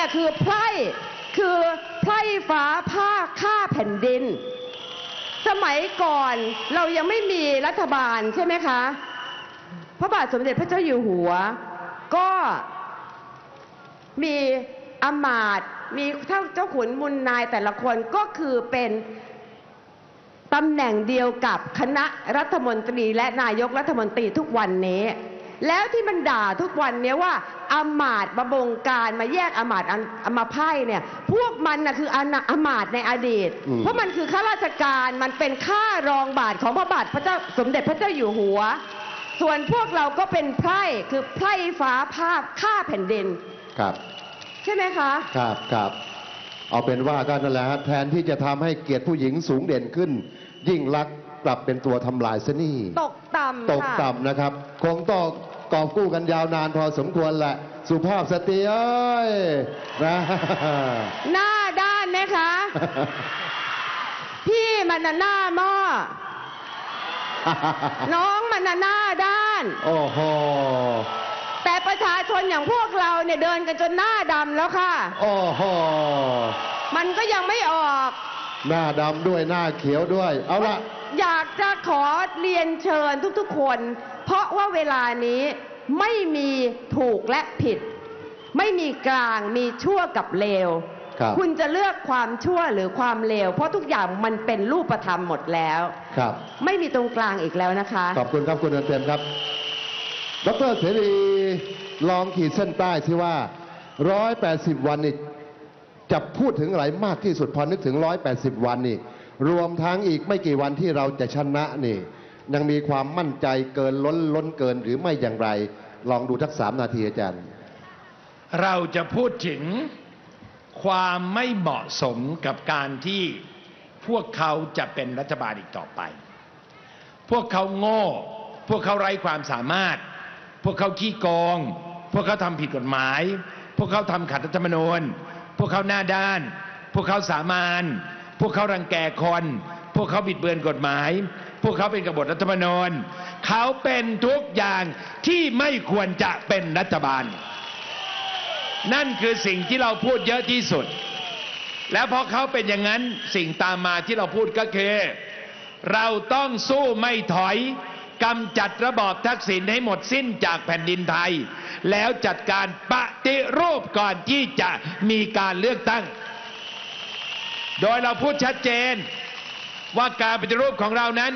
เนี่ยคือไพร่คือไพร่ฟ้าผ้าฆ่าแผ่นดิน สมัยก่อนเรายังไม่มีรัฐบาลใช่ไหมคะ พระบาทสมเด็จพระเจ้าอยู่หัว ก็มีอำมาตย์มีท่าเจ้าขุนมุนนายแต่ละคนก็คือเป็นตำแหน่งเดียวกับคณะรัฐมนตรีและนายกรัฐมนตรีทุกวันนี้ แล้วที่มันด่าทุกวันเนี้ยว่าอำมาตย์มาบงการมาแยกอำมาตย์อันอมาไพ่เนี่ยพวกมันนะคืออนอำมาตย์ในอดีตอืมเพราะมันคือข้าราชการมันเป็นข้ารองบาทของพระบาทพระเจ้าสมเด็จพระเจ้าอยู่หัว ส่วนพวกเราก็เป็นไพร่คือไพร่ฟ้าภาพฆ่าแผ่นดินครับ ใช่ไหมคะครับครับเอาเป็นว่าก็นั่นแหละฮะแทนที่จะทำให้เกียรติผู้หญิงสูงเด่นขึ้น ยิ่งรักษณ์กลับเป็นตัวทำลายซะนี่ตกต่ำตกค่ะต่ำนะครับ คงต้อง กอบกู้กันยาวนานพอสมควรแหละ สุภาพสตรีเอ้ยนะหน้าด้านไหมคะ พี่มันน่ะหน้าหม้อน้องมันน่ะหน้าด้าน โอ้โหแต่ประชาชนอย่างพวกเราเนี่ยเดินกันจนหน้าดำแล้วค่ะ โอ้โหมันก็ยังไม่ออก หน้าดำด้วยหน้าเขียวด้วย เอาละอยากจะขอเรียนเชิญทุกๆคน เพราะว่าเวลานี้ไม่มีถูกและผิด ไม่มีกลางมีชั่วกับเลวครับคุณจะเลือกความชั่วหรือความเลว เพราะทุกอย่างมันเป็นรูปธรรมหมดแล้วครับไม่มีตรงกลางอีกแล้วนะคะ ขอบคุณครับคุณเดินเต็มครับดรเสรีลองขีดเส้นใต้ที่ว่า 180 วันนี่จะพูดถึงอะไรมากที่สุดพอนึกถึง 180 วันนี่รวมทั้งอีกไม่กี่วันที่เราจะชนะนี่ ยังมีความมั่นใจเกินล้นล้นเกินหรือไม่อย่างไร ลองดูทักสามนาทีอาจารย์ เราจะพูดถึงความไม่เหมาะสมกับการที่พวกเขาจะเป็นรัฐบาลอีกต่อไป พวกเขาโง่ พวกเขาไร้ความสามารถ พวกเขาขี้โกง พวกเขาทำผิดกฎหมาย พวกเขาทำขัดรัฐธรรมนูญ พวกเขาหน้าด้าน พวกเขาสามานพวกเขารังแกคน พวกเขาบิดเบือนกฎหมาย พวกเขาเป็นกบฏรัฐธรรมนูญเขาเป็นทุกอย่างที่ไม่ควรจะเป็นรัฐบาล นั่นคือสิ่งที่เราพูดเยอะที่สุด แล้วพอเขาเป็นอย่างนั้นสิ่งตามมาที่เราพูดก็คือเราต้องสู้ไม่ถอยกำจัดระบอบทักษิณให้หมดสิ้นจากแผ่นดินไทย แล้วจัดการปฏิรูปก่อนที่จะมีการเลือกตั้ง โดยเราพูดชัดเจน ว่าการปฏิรูปของเรานั้น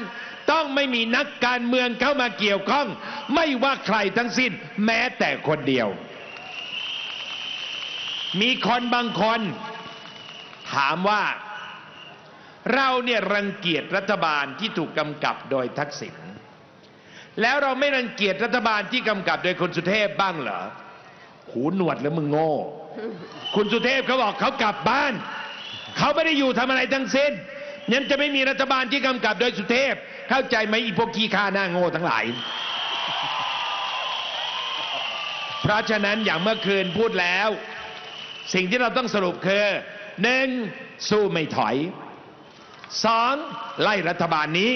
ต้องไม่มีนักการเมืองเข้ามาเกี่ยวข้อง ไม่ว่าใครทั้งสิ้นแม้แต่คนเดียว มีคนบางคน ถามว่า เราเนี่ยรังเกียจรัฐบาลที่ถูกกำกับโดยทักษิณแล้วเราไม่รังเกียจรัฐบาลที่กำกับโดยคุณสุเทพบ้างเหรอหูหนวดแล้วมึงโง่ คุณสุเทพเขาบอกเขากลับบ้าน เขาไม่ได้อยู่ทำอะไรทั้งสิ้น งั้นจะไม่มีรัฐบาลที่กำกับโดยสุเทพ เข้าใจไหมอีพวกขี้ข้าหน้าโง่ทั้งหลาย เพราะฉะนั้นอย่างเมื่อคืนพูดแล้ว สิ่งที่เราต้องสรุปคือหนึ่งสู้ไม่ถอยสองไล่รัฐบาลนี้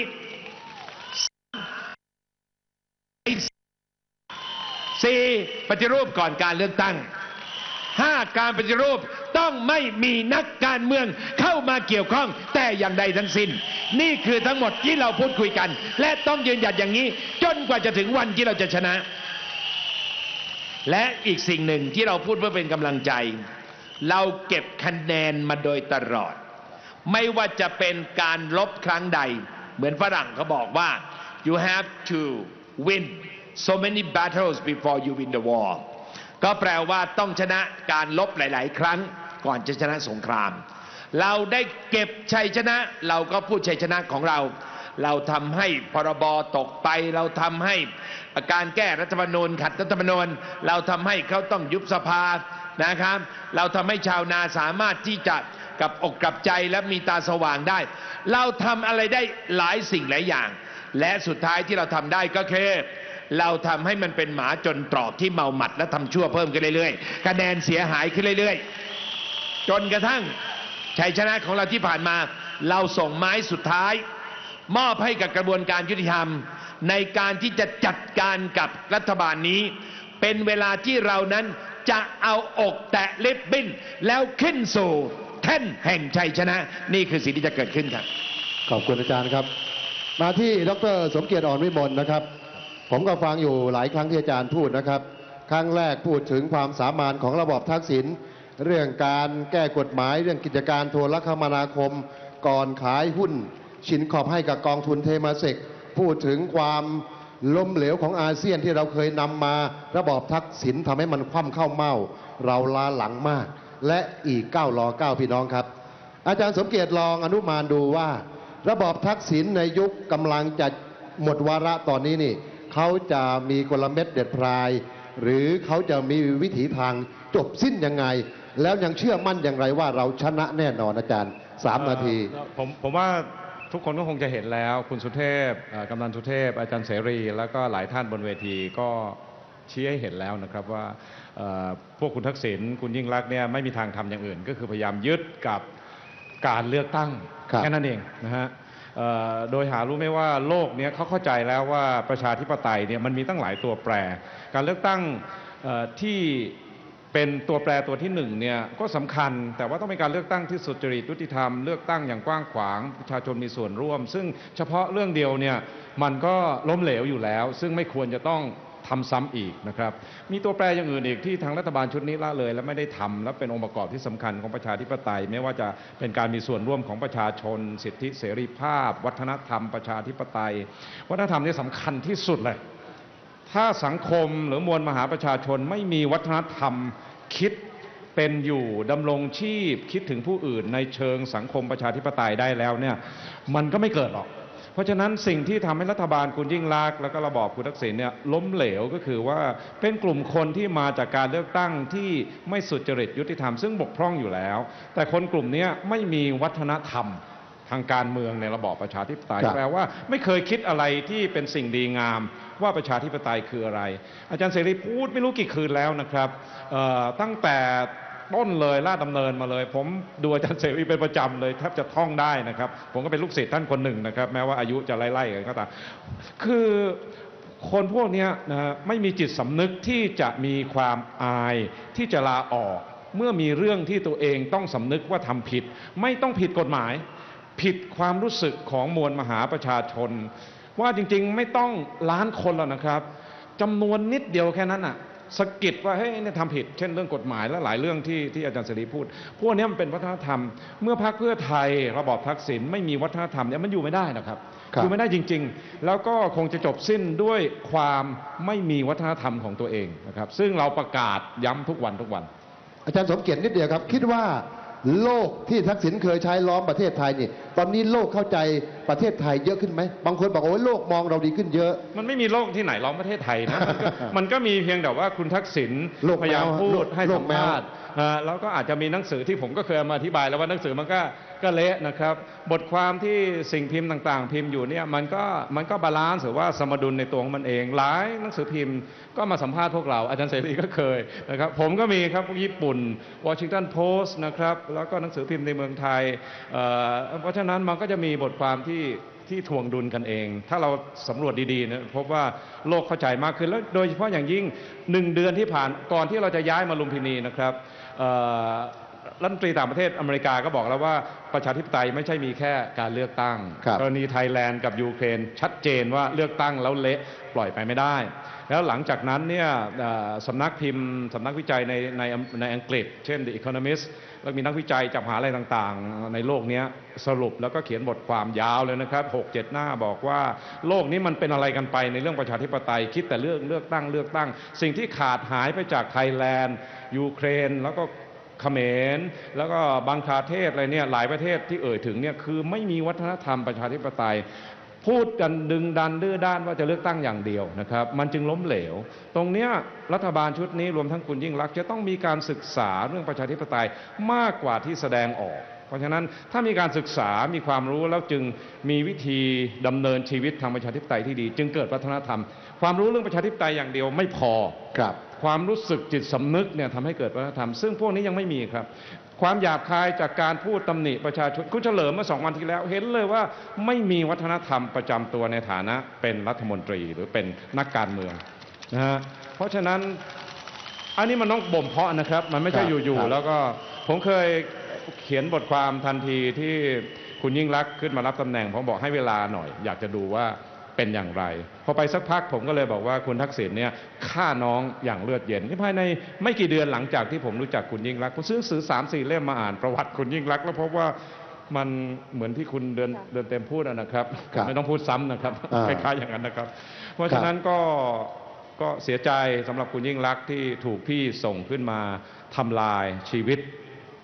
สี่ปฏิรูปก่อนการเลือกตั้ง ห้าการปฏิรูปต้องไม่มีนักการเมืองเข้ามาเกี่ยวข้องแต่อย่างใดทั้งสิ้น นี่คือทั้งหมดที่เราพูดคุยกัน และต้องยืนหยัดอย่างนี้ จนกว่าจะถึงวันที่เราจะชนะ และอีกสิ่งหนึ่งที่เราพูดเพื่อเป็นกำลังใจ เราเก็บคะแนนมาโดยตลอด ไม่ว่าจะเป็นการลบครั้งใด เหมือนฝรั่งเขาบอกว่า you have to win so many battles before you win the war ก็แปลว่าต้องชนะการลบหลาย ๆ ครั้ง ก่อนจะชนะสงคราม เราได้เก็บชัยชนะ เราก็พูดชัยชนะของเรา เราทำให้พรบตกไป เราทำให้การแก้รัฐธรรมนูญขัดรัฐธรรมนูญเราทำให้เขาต้องยุบสภานะครับ เราทำให้ชาวนาสามารถที่จะกับอกกับใจและมีตาสว่างได้ เราทำอะไรได้หลายสิ่งหลายอย่าง และสุดท้ายที่เราทำได้ก็คือ เราทำให้มันเป็นหมาจนตรอกที่เมาหมัดและทำชั่วเพิ่มขึ้นเรื่อยๆคะแนนเสียหายขึ้นเรื่อยๆ จนกระทั่งชัยชนะของเราที่ผ่านมา เราส่งไม้สุดท้าย มอบให้กับกระบวนการยุติธรรม ในการที่จะจัดการกับรัฐบาลนี้ เป็นเวลาที่เรานั้นจะเอาอกแตะลิบบิ้น แล้วขึ้นสู่แท่นแห่งชัยชนะ นี่คือสิ่งที่จะเกิดขึ้นครับ ขอบคุณอาจารย์ครับ มาที่ดรสมเกียรติอ่อนวิมลนะครับ ผมก็ฟังอยู่หลายครั้งที่อาจารย์พูดนะครับ ครั้งแรกพูดถึงความสามารถของระบอบทักษิณเรื่องการแก้กฎหมาย เรื่องกิจการโทรคมนาคม ก่อนขายหุ้น ชินขอบให้กับกองทุนเทมาเซกพูดถึงความล้มเหลวของอาเซียนที่เราเคยนำมาระบอบทักษิณทำให้มันคว่ำเข้าเมาเราล้าหลังมาก และอีก9รอ9พี่น้องครับ อาจารย์สมเกียรติลองอนุมานดูว่า ระบอบทักษิณในยุคกำลังจะหมดวาระตอนนี้นี่ เขาจะมีกลเม็ดเด็ดพราย หรือเขาจะมีวิถีทางจบสิ้นยังไง แล้วยังเชื่อมั่นอย่างไรว่าเราชนะแน่นอนอาจารย์สามนาทีเอ่อผมผมว่าทุกคนก็คงจะเห็นแล้ว คุณสุเทพเอ่อกำนันสุเทพ อาจารย์เสรี แล้วก็หลายท่านบนเวทีก็ชี้ให้เห็นแล้วนะครับว่าเอ่อพวกคุณทักษิณคุณยิ่งรักษณ์เนี่ยไม่มีทางทำอย่างอื่น ก็คือพยายามยึดกับการเลือกตั้งครับแค่นั้นเองนะฮะเอ่อ โดยหารู้ไหมว่าโลกเนี้ยเขาเข้าใจแล้วว่าประชาธิปไตยเนี่ยมันมีตั้งหลายตัวแปร การเลือกตั้งที่เป็นตัวแปรตัวที่หนึ่งเนี่ยก็สำคัญ แต่ว่าต้องเป็นการเลือกตั้งที่สุจริตยุติธรรมเลือกตั้งอย่างกว้างขวางประชาชนมีส่วนร่วม ซึ่งเฉพาะเรื่องเดียวเนี่ยมันก็ล้มเหลวอยู่แล้ว ซึ่งไม่ควรจะต้อง ทำซ้ำอีกนะครับ มีตัวแปรอย่างอื่นอีกที่ทางรัฐบาลชุดนี้ละเลย และไม่ได้ทำและเป็นองค์ประกอบที่สำคัญของประชาธิปไตยไม่ว่าจะเป็นการมีส่วนร่วมของประชาชน สิทธิเสรีภาพ วัฒนธรรม ประชาธิปไตย วัฒนธรรมนี่สำคัญที่สุดเลย ถ้าสังคมหรือมวลมหาประชาชนไม่มีวัฒนธรรมคิดเป็นอยู่ดำรงชีพคิดถึงผู้อื่นในเชิงสังคมประชาธิปไตยได้แล้วเนี่ยมันก็ไม่เกิดหรอก ราะฉะนั้นสิ่งที่ทำให้รัฐบาลคุณยิ่งลักษณ์แล้วก็ระบอบคุณทักษิณเนี่ยล้มเหลวก็คือว่าเป็นกลุ่มคนที่มาจากการเลือกตั้งที่ไม่สุจริตยุติธรรมซึ่งบกพร่องอยู่แล้ว แต่คนกลุ่มเนี้ยไม่มีวัฒนธรรมทางการเมืองในระบอบประชาธิปไตยครับแปลว่าไม่เคยคิดอะไรที่เป็นสิ่งดีงาม ว่าประชาธิปไตยคืออะไร อาจารย์เสรีพูดไม่รู้กี่คืนแล้วนะครับเอ่อตั้งแต่ ต้นเลยลาดดำเนินมาเลย ผมดูอาจารย์เสรีเป็นประจำเลยแทบจะท่องได้นะครับ ผมก็เป็นลูกศิษย์ท่านคนหนึ่งนะครับ แม้ว่าอายุจะไล่ๆกันก็ตามคือคนพวกนี้นะฮะไม่มีจิตสำนึกที่จะมีความอายที่จะลาออก เมื่อมีเรื่องที่ตัวเองต้องสำนึกว่าทำผิด ไม่ต้องผิดกฎหมาย ผิดความรู้สึกของมวลมหาประชาชน ว่าจริงๆไม่ต้องล้านคนแล้วนะครับจำนวนนิดเดียวแค่นั้นอะ สะกิดว่าเฮ้ยเนี่ยทำผิดเช่นเรื่องกฎหมายและหลายเรื่องที่ที่อาจารย์เสรีพูด พวกเนี้ยมันเป็นวัฒนธรรม เมื่อพรรคเพื่อไทยระบอบทักษิณไม่มีวัฒนธรรมเนี่ยมันอยู่ไม่ได้นะครับครับอยู่ไม่ได้จริง ๆ แล้วก็คงจะจบสิ้นด้วยความไม่มีวัฒนธรรมของตัวเองนะครับซึ่งเราประกาศย้ำทุกวันทุกวัน อาจารย์สมเกียรตินิดเดียวครับ คิดว่าโลกที่ทักษิณเคยใช้ล้อมประเทศไทยนี่ตอนนี้โลกเข้าใจ ประเทศไทยเยอะขึ้นไหมบางคนบอกโอ้ยโลกมองเราดีขึ้นเยอะ มันไม่มีโลกที่ไหนล้อมประเทศไทยนะมันก็มันก็มีเพียงแต่ว่าคุณทักษิณโลกแมวพยายามพูโลดกให้โลสักมแมวภาษณ์อ่าแล้วก็อาจจะมีหนังสือที่ผมก็เคยเอามาอธิบายแล้วว่าหนังสือมันก็ก็เละนะครับ บทความที่สิ่งพิมพ์ต่างๆ พิมพ์อยู่เนี่ยมันก็มันก็บาลานซ์หรือว่าสมดุลในตัวของมันเอง หลายหนังสือพิมพ์ก็มาสัมภาษณ์พวกเรา อาจารย์เสรีก็เคยนะครับผมก็มีครับพวกญี่ปุ่นวอชิงตันโพสต์นะครับแล้วก็หนังสือพิมพ์ในเมืองไทยเอ่อเพราะฉะนั้นมันก็จะมีบทความที่ที่ทวงดุลกันเอง ถ้าเราสำรวจดีๆนะพบว่าโลกเข้าใจมากขึ้นแล้วโดยเฉพาะอย่างยิ่งหนึ่งเดือนที่ผ่านก่อนที่เราจะย้ายมาลุมพินีนะครับ รัฐมนตรีต่างประเทศอเมริกาก็บอกแล้วว่าประชาธิปไตยไม่ใช่มีแค่การเลือกตั้งครับกรณีไทยแลนด์กับยูเครนชัดเจนว่าเลือกตั้งแล้วเละปล่อยไปไม่ได้ แล้วหลังจากนั้นเนี่ยเอ่อสำนักพิมพ์สำนักวิจัยในในในอังกฤษ เช่น The Economist แล้วมีนักวิจัยจากมหาลัยต่างๆ ในโลกเนี้ยสรุปแล้วก็เขียนบทความยาวเลยนะครับ6 7 หน้าบอกว่า โลกนี้มันเป็นอะไรกันไปในเรื่องประชาธิปไตยคิดแต่เรื่องเลือกตั้งเลือกตั้ง สิ่งที่ขาดหายไปจากไทยแลนด์ยูเครนแล้วก็ เขมร แล้วก็บังคลาเทศอะไรเนี่ยหลายประเทศที่เอ่ยถึงเนี่ยคือไม่มีวัฒนธรรมประชาธิปไตย พูดกันดึงดันดื้อด้านว่าจะเลือกตั้งอย่างเดียวนะครับ มันจึงล้มเหลว ตรงเนี้ยรัฐบาลชุดนี้รวมทั้งคุณยิ่งรักษณ์จะต้องมีการศึกษาเรื่องประชาธิปไตยมากกว่าที่แสดงออกเพราะฉะนั้นถ้ามีการศึกษา มีความรู้แล้วจึงมีวิธีดำเนินชีวิตทางประชาธิปไตยที่ดี จึงเกิดวัฒนธรรม ความรู้เรื่องประชาธิปไตยอย่างเดียวไม่พอครับ ความรู้สึกจิตสำนึกเนี่ยทำให้เกิดวัฒนธรรม ซึ่งพวกนี้ยังไม่มีครับ ความหยาบคายจากการพูดตำหนิประชาชนคุณเฉลิมเมื่อสองวันที่แล้ว เห็นเลยว่าไม่มีวัฒนธรรมประจำตัวในฐานะเป็นรัฐมนตรีหรือเป็นนักการเมืองนะฮะเพราะฉะนั้นอันนี้มันต้องบ่มเพาะนะครับ มันไม่ใช่ครับอยู่ครับๆแล้วก็ผมเคยเขียนบทความทันทีที่คุณยิ่งรักษณ์ขึ้นมารับตำแหน่งผมบอกให้เวลาหน่อย อยากจะดูว่า เป็นอย่างไร พอไปสักพักผมก็เลยบอกว่าคุณทักษิณเนี่ยฆ่าน้องอย่างเลือดเย็นนี่ภายในไม่กี่เดือนหลังจากที่ผมรู้จักคุณยิ่งรักษณ์ผมซื้อหนังสือสามสี่เล่มมาอ่านประวัติคุณยิ่งรักษณ์แล้วพบว่ามันเหมือนที่คุณเดินเดินเต็มพูดอะนะครับครับ ไม่ต้องพูดซ้ำนะครับอ่าคล้ายๆอย่างนั้นนะครับ เพราะฉะนั้นก็ก็เสียใจสำหรับคุณยิ่งรักษณ์ที่ถูกพี่ส่งขึ้นมาทำลายชีวิต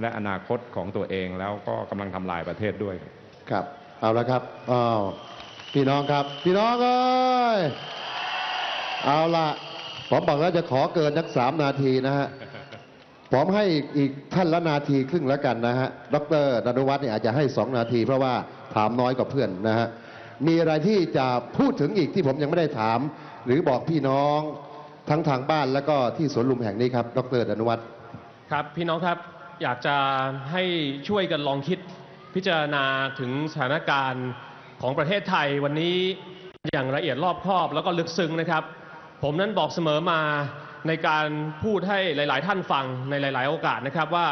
และอนาคตของตัวเองแล้วก็กำลังทำลายประเทศด้วยครับ เอาละครับอ้าว พี่น้องครับ พี่น้องเอ้ยเอาละผมบอกแล้วจะขอเกินสักสามนาทีนะฮะผมให้อีกอีกท่านละนาทีครึ่งแล้วกันนะฮะ ดรดนุวัฒน์เนี่ยอาจจะให้สองนาที เพราะว่าถามน้อยกว่าเพื่อนนะฮะ มีอะไรที่จะพูดถึงอีกที่ผมยังไม่ได้ถาม หรือบอกพี่น้องทั้งทางบ้านแล้วก็ที่สวนลุมแห่งนี้ครับ ดรดนุวัฒน์ครับพี่น้องครับอยากจะให้ช่วยกันลองคิดพิจารณาถึงสถานการณ์ ของประเทศไทยวันนี้อย่างละเอียดรอบคอบแล้วก็ลึกซึ้งนะครับ ผมนั้นบอกเสมอมาในการพูดให้หลาย ๆ ท่านฟังในหลาย ๆ โอกาสนะครับว่า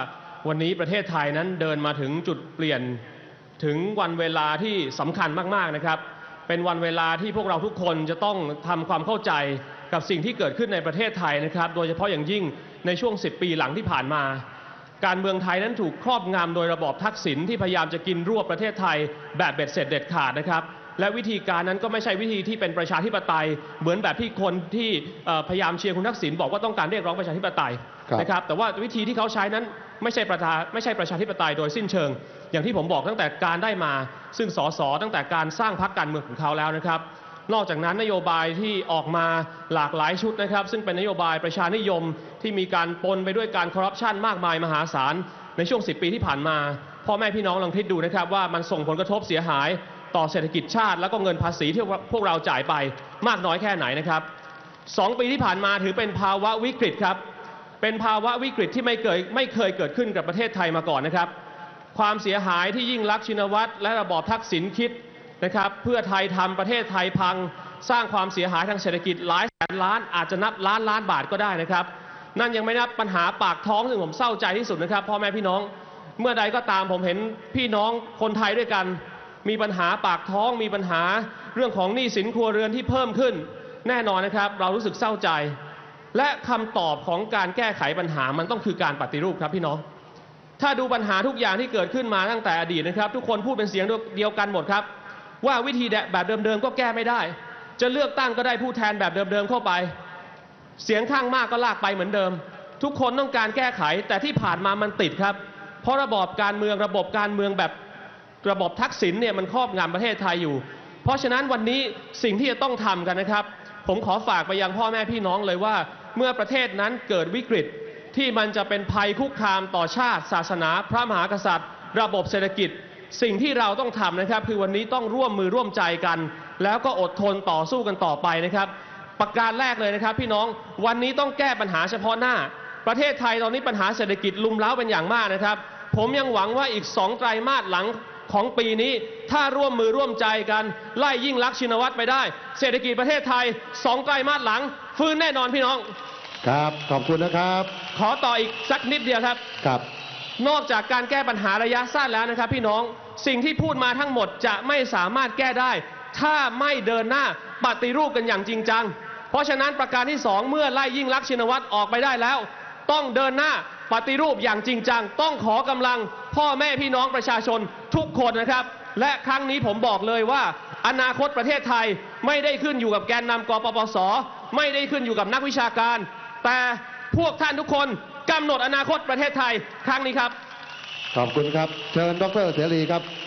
วันนี้ประเทศไทยนั้นเดินมาถึงจุดเปลี่ยนถึงวันเวลาที่สำคัญมาก ๆ นะครับ เป็นวันเวลาที่พวกเราทุกคนจะต้องทำความเข้าใจกับสิ่งที่เกิดขึ้นในประเทศไทยนะครับ โดยเฉพาะอย่างยิ่งในช่วง 10 ปีหลังที่ผ่านมา การเมืองไทยนั้นถูกครอบงำโดยระบอบทักษิณที่พยายามจะกินรวบประเทศไทย แบบเบ็ดเสร็จเด็ดขาดนะครับและวิธีการนั้นก็ไม่ใช่วิธีที่เป็นประชาธิปไตย เหมือนแบบที่คนที่พยายามเชียร์คุณทักษิณบอกว่าต้องการเรียกร้องประชาธิปไตยนะครับแต่ว่าวิธีที่เขาใช้นั้นไม่ใช่ประชาไม่ใช่ประชาธิปไตยโดยสิ้นเชิง อย่างที่ผมบอกตั้งแต่การได้มา ซึ่งสสตั้งแต่การสร้างพรรคการเมืองของเขาแล้วนะครับ นอกจากนั้นนโยบายที่ออกมาหลากหลายชุดนะครับ ซึ่งเป็นนโยบายประชานิยมที่มีการปนไปด้วยการคอร์รัปชันมากมายมหาศาลในช่วง 10 ปีที่ผ่านมาพ่อแม่พี่น้องลองคิดดูนะครับว่ามันส่งผลกระทบเสียหายต่อเศรษฐกิจชาติ แล้วก็เงินภาษีที่พวกเราจ่ายไปมากน้อยแค่ไหนนะครับสองปีที่ผ่านมาถือเป็นภาวะวิกฤตครับ เป็นภาวะวิกฤตที่ไม่เคยไม่เคยเกิดขึ้นกับประเทศไทยมาก่อนนะครับ ความเสียหายที่ยิ่งรักษณ์ชินวัตรและระบอบทักษิณคิด นะครับ เพื่อไทยทำประเทศไทยพัง สร้างความเสียหายทางเศรษฐกิจหลายแสนล้านอาจจะนับล้านล้านบาทก็ได้นะครับ นั่นยังไม่นับปัญหาปากท้องซึ่งผมเศร้าใจที่สุดนะครับพ่อแม่พี่น้องเมื่อใดก็ตามผมเห็นพี่น้องคนไทยด้วยกัน มีปัญหาปากท้องมีปัญหาเรื่องของหนี้สินครัวเรือนที่เพิ่มขึ้น แน่นอนนะครับ เรารู้สึกเศร้าใจ และคำตอบของการแก้ไขปัญหามันต้องคือการปฏิรูปครับพี่น้อง ถ้าดูปัญหาทุกอย่างที่เกิดขึ้นมาตั้งแต่อดีตนะครับ ทุกคนพูดเป็นเสียงเดียวกันหมดครับ ว่าวิธีแบบเดิมๆก็แก้ไม่ได้ จะเลือกตั้งก็ได้ผู้แทนแบบเดิมๆเข้าไป เสียงข้างมากก็ลากไปเหมือนเดิม ทุกคนต้องการแก้ไขแต่ที่ผ่านมามันติดครับ เพราะระบอบการเมืองระบบการเมืองแบบระบบทักษิณเนี่ยมันครอบงำประเทศไทยอยู่ เพราะฉะนั้นวันนี้สิ่งที่จะต้องทำกันนะครับ ผมขอฝากไปยังพ่อแม่พี่น้องเลยว่า เมื่อประเทศนั้นเกิดวิกฤตที่มันจะเป็นภัยคุกคามต่อชาติ ศาสนา พระมหากษัตริย์ ระบบเศรษฐกิจ สิ่งที่เราต้องทำนะครับ คือวันนี้ต้องร่วมมือร่วมใจกัน แล้วก็อดทนต่อสู้กันต่อไปนะครับ ประการแรกเลยนะครับ พี่น้องวันนี้ต้องแก้ปัญหาเฉพาะหน้า ประเทศไทยตอนนี้ปัญหาเศรษฐกิจลุมเล้าเป็นอย่างมากนะครับ ผมยังหวังว่าอีกสองไตรมาสหลังของปีนี้ ถ้าร่วมมือร่วมใจกันไล่ยิ่งลักษณ์ชินวัตรไปได้ เศรษฐกิจประเทศไทยสองไตรมาสหลัง ฟื้นแน่นอนพี่น้อง ครับ ขอบคุณนะครับ ขอต่ออีกสักนิดเดียวครับ ครับ นอกจากการแก้ปัญหาระยะสั้นแล้วนะครับ พี่น้องสิ่งที่พูดมาทั้งหมดจะไม่สามารถแก้ได้ ถ้าไม่เดินหน้าปฏิรูปกันอย่างจริงจัง เพราะฉะนั้นประการที่สองเมื่อไล่ยิ่งลักษณ์ชินวัตรออกไปได้แล้ว ต้องเดินหน้าปฏิรูปอย่างจริงจัง ต้องขอกำลังพ่อแม่พี่น้องประชาชนทุกคนนะครับ และครั้งนี้ผมบอกเลยว่า อนาคตประเทศไทยไม่ได้ขึ้นอยู่กับแกนนำกปปส ไม่ได้ขึ้นอยู่กับนักวิชาการ แต่พวกท่านทุกคน กำหนดอนาคตประเทศไทยครั้งนี้ครับ ขอบคุณครับ เชิญดรเสรีครับ